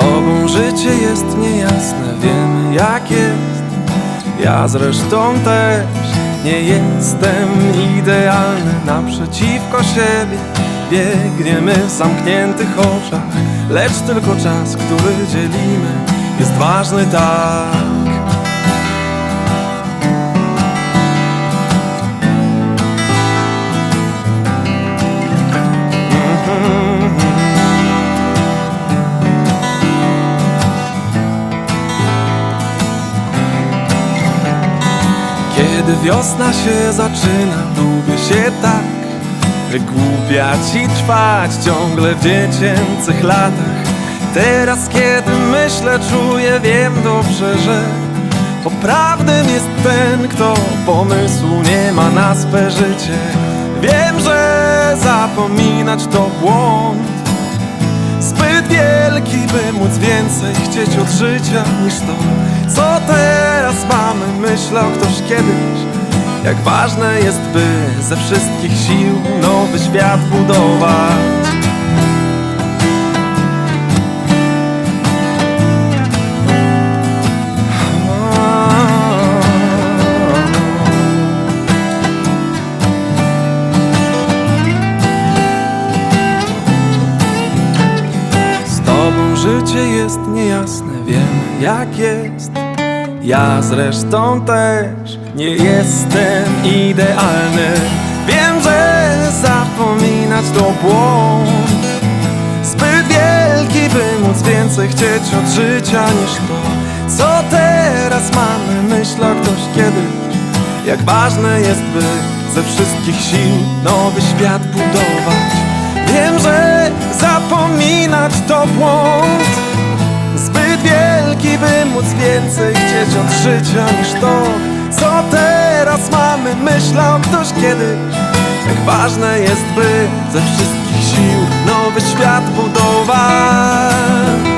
tobą życie jest niejasne, wiemy jak jest. Ja zresztą też nie jestem idealny Naprzeciwko siebie biegniemy w zamkniętych oczach. Lecz tylko czas, który dzielimy jest ważny tak Kiedy wiosna się zaczyna, lubię się tak Wygłupiać i trwać ciągle w dziecięcych latach. Teraz kiedy myślę, czuję, wiem dobrze, że Poprawnym jest ten, kto pomysłu nie ma na swe życie. Wiem, że zapominać to błąd. Zbyt wielki, by móc więcej chcieć od życia niż to Co teraz mamy, myślał ktoś kiedyś Jak ważne jest, by ze wszystkich sił nowy świat budować. Z tobą życie jest niejasne, wiem jak jest Ja zresztą też nie jestem idealny. Wiem, że zapominać to błąd. Zbyt wielki, by móc więcej chcieć od życia niż to. Co teraz mamy, myślał ktoś kiedyś Jak ważne jest, by ze wszystkich sił nowy świat budować. Wiem, że zapominać to błąd by móc więcej chcieć od życia niż to Co teraz mamy, myślał ktoś kiedyś Jak ważne jest, by ze wszystkich sił nowy świat budować